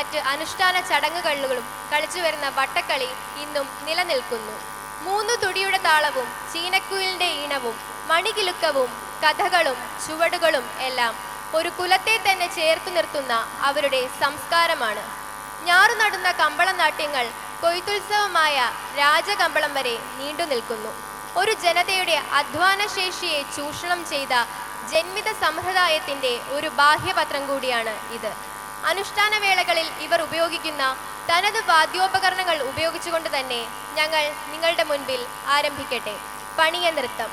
മറ്റ് അനുഷ്ഠാന ചടങ്ങുകളിലും കളിച്ചു വരുന്ന വട്ടക്കളി ഇന്നും നിലനിൽക്കുന്നു. മൂന്നു തുടിയുടെ താളവും ചീനക്കുയിലിന്റെ ഈണവും മണികിലുക്കവും കഥകളും ചുവടുകളും എല്ലാം ഒരു കുലത്തെ തന്നെ ചേർത്തു നിർത്തുന്ന അവരുടെ സംസ്കാരമാണ്. ഞാറു നടുന്ന കമ്പളം നാട്യങ്ങൾ കൊയ്ത്തുത്സവമായ രാജകമ്പളം വരെ നീണ്ടു നിൽക്കുന്നു. ഒരു ജനതയുടെ അധ്വാനശേഷിയെ ചൂഷണം ചെയ്ത ജന്മിത സമ്പ്രദായത്തിന്റെ ഒരു ബാഹ്യപത്രം കൂടിയാണ് ഇത്. അനുഷ്ഠാന വേളകളിൽ ഇവർ ഉപയോഗിക്കുന്ന തനത് വാദ്യോപകരണങ്ങൾ ഉപയോഗിച്ചുകൊണ്ട് തന്നെ ഞങ്ങൾ നിങ്ങളുടെ മുൻപിൽ ആരംഭിക്കട്ടെ. പണിയ നൃത്തം.